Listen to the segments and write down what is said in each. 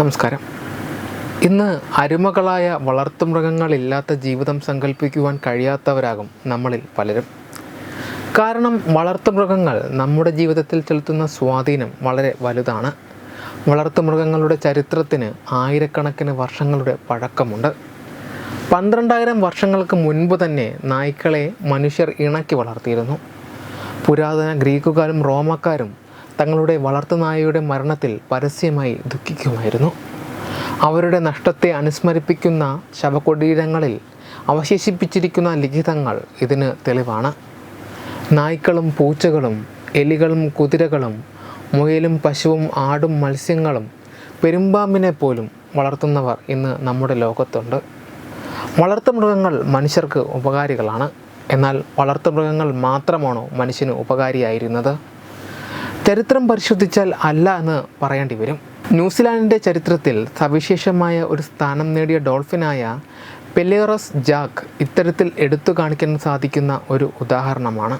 നമസ്കാരം. ഇന്ന് അരുമകളായ വളർത്തുമൃഗങ്ങളില്ലാത്ത ജീവിതം സങ്കല്പിക്കുവാൻ കഴിയാത്തവരാകും നമ്മളിൽ പലരും. കാരണം വളർത്തുമൃഗങ്ങൾ നമ്മുടെ ജീവിതത്തിൽ ചെലുത്തുന്ന സ്വാധീനം വളരെ വലുതാണ്. വളർത്തുമൃഗങ്ങളുടെ ചരിത്രത്തിന് ആയിരക്കണക്കിന് വർഷങ്ങളുടെ പഴക്കമുണ്ട്. പന്ത്രണ്ടായിരം വർഷങ്ങൾക്ക് മുൻപ് തന്നെ നായ്ക്കളെ മനുഷ്യർ ഇണക്കി വളർത്തിയിരുന്നു. പുരാതന ഗ്രീക്കുകാരും റോമക്കാരും തങ്ങളുടെ വളർത്തുനായയുടെ മരണത്തിൽ പരസ്യമായി ദുഃഖിക്കുമായിരുന്നു. അവരുടെ നഷ്ടത്തെ അനുസ്മരിപ്പിക്കുന്ന ശവകുടീരങ്ങളിൽ അവശേഷിപ്പിച്ചിരിക്കുന്ന ലിഖിതങ്ങൾ ഇതിന് തെളിവാണ്. നായ്ക്കളും പൂച്ചകളും എലികളും കുതിരകളും മുയലും പശുവും ആടും മത്സ്യങ്ങളും പെരുമ്പാമ്പിനെ പോലും വളർത്തുന്നവർ ഇന്ന് നമ്മുടെ ലോകത്തുണ്ട്. വളർത്തുമൃഗങ്ങൾ മനുഷ്യർക്ക് ഉപകാരികളാണ്. എന്നാൽ വളർത്തുമൃഗങ്ങൾ മാത്രമാണോ മനുഷ്യന് ഉപകാരിയായിരുന്നത്? ചരിത്രം പരിശോധിച്ചാൽ അല്ല എന്ന് പറയേണ്ടി വരും. ന്യൂസിലാൻഡിന്റെ ചരിത്രത്തിൽ സവിശേഷമായ ഒരു സ്ഥാനം നേടിയ ഡോൾഫിനായ പെലേറസ് ജാക്ക് ഇത്തരത്തിൽ എടുത്തു കാണിക്കാൻ സാധിക്കുന്ന ഒരു ഉദാഹരണമാണ്.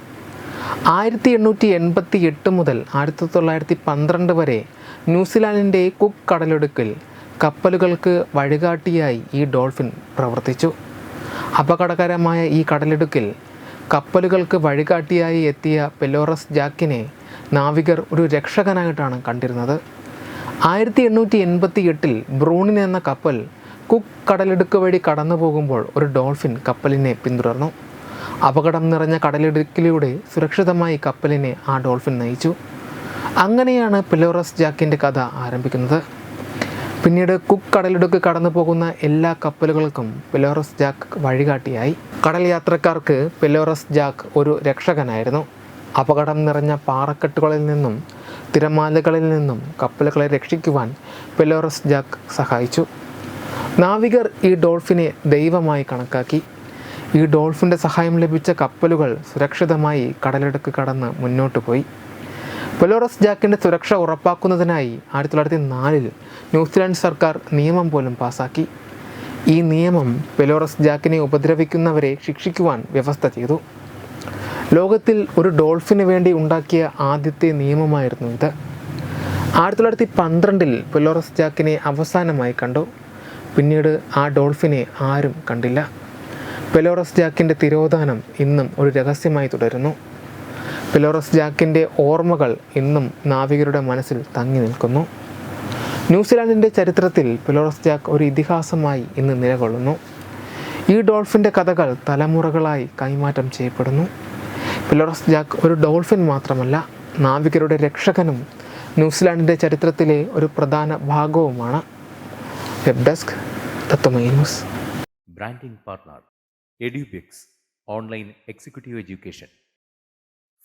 ആയിരത്തി എണ്ണൂറ്റി എൺപത്തി എട്ട് മുതൽ ആയിരത്തി തൊള്ളായിരത്തി പന്ത്രണ്ട് വരെ ന്യൂസിലാൻഡിന്റെ കുക്ക് കടലൊടുക്കിൽ കപ്പലുകൾക്ക് വഴികാട്ടിയായി ഈ ഡോൾഫിൻ പ്രവർത്തിച്ചു. അപകടകരമായ ഈ കടലിടുക്കിൽ കപ്പലുകൾക്ക് വഴികാട്ടിയായി എത്തിയ പെലോറസ് ജാക്കിനെ നാവികർ ഒരു രക്ഷകനായിട്ടാണ് കണ്ടിരുന്നത്. ആയിരത്തി എണ്ണൂറ്റി എൺപത്തി എട്ടിൽ ബ്രൂണിൻ എന്ന കപ്പൽ കുക്ക് കടലിടുക്ക് വഴി കടന്നു പോകുമ്പോൾ ഒരു ഡോൾഫിൻ കപ്പലിനെ പിന്തുടർന്നു. അപകടം നിറഞ്ഞ കടലിടുക്കിലൂടെ സുരക്ഷിതമായി കപ്പലിനെ ആ ഡോൾഫിൻ നയിച്ചു. അങ്ങനെയാണ് പെലോറസ് ജാക്കിന്റെ കഥ ആരംഭിക്കുന്നത്. പിന്നീട് കുക്ക് കടലിടുക്ക് കടന്നു പോകുന്ന എല്ലാ കപ്പലുകൾക്കും പെലോറസ് ജാക്ക് വഴികാട്ടിയായി. കടൽ യാത്രക്കാർക്ക് പെലോറസ് ജാക്ക് ഒരു രക്ഷകനായിരുന്നു. അപകടം നിറഞ്ഞ പാറക്കെട്ടുകളിൽ നിന്നും തിരമാലകളിൽ നിന്നും കപ്പലുകളെ രക്ഷിക്കുവാൻ പെലോറസ് ജാക്ക് സഹായിച്ചു. നാവികർ ഈ ഡോൾഫിനെ ദൈവമായി കണക്കാക്കി. ഈ ഡോൾഫിന്റെ സഹായം ലഭിച്ച കപ്പലുകൾ സുരക്ഷിതമായി കടലിടുക്ക് കടന്ന് മുന്നോട്ട് പോയി പെലോറസ് ജാക്കിന്റെ സുരക്ഷ ഉറപ്പാക്കുന്നതിനായി ആയിരത്തി തൊള്ളായിരത്തി നാലിൽ ന്യൂസിലാൻഡ് സർക്കാർ നിയമം പോലും പാസാക്കി. ഈ നിയമം പെലോറസ് ജാക്കിനെ ഉപദ്രവിക്കുന്നവരെ ശിക്ഷിക്കുവാൻ വ്യവസ്ഥ ചെയ്തു. ലോകത്തിൽ ഒരു ഡോൾഫിന് വേണ്ടി ഉണ്ടാക്കിയ ആദ്യത്തെ നിയമമായിരുന്നു ഇത്. ആയിരത്തി തൊള്ളായിരത്തി പന്ത്രണ്ടിൽ പെലോറസ് ജാക്കിനെ അവസാനമായി കണ്ടു. പിന്നീട് ആ ഡോൾഫിനെ ആരും കണ്ടില്ല. പെലോറസ് ജാക്കിന്റെ തിരോധാനം ഇന്നും ഒരു രഹസ്യമായി തുടരുന്നു. പെലോറസ് ജാക്കിന്റെ ഓർമ്മകൾ ഇന്നും നാവികരുടെ മനസ്സിൽ തങ്ങി നിൽക്കുന്നു. ന്യൂസിലാൻഡിന്റെ ചരിത്രത്തിൽ പിലോറസ് ജാക്ക് ഒരു ഇതിഹാസമായി ഇന്ന് നിലകൊള്ളുന്നു. ഈ ഡോൾഫിന്റെ കഥകൾ തലമുറകളായി കൈമാറ്റം ചെയ്യപ്പെടുന്നു. പിലോറസ് ജാക്ക് ഒരു ഡോൾഫിൻ മാത്രമല്ല നാവികരുടെ രക്ഷകനും ന്യൂസിലാൻഡിന്റെ ചരിത്രത്തിലെ ഒരു പ്രധാന ഭാഗവുമാണ്. Web desk branding partner Edubix online executive education.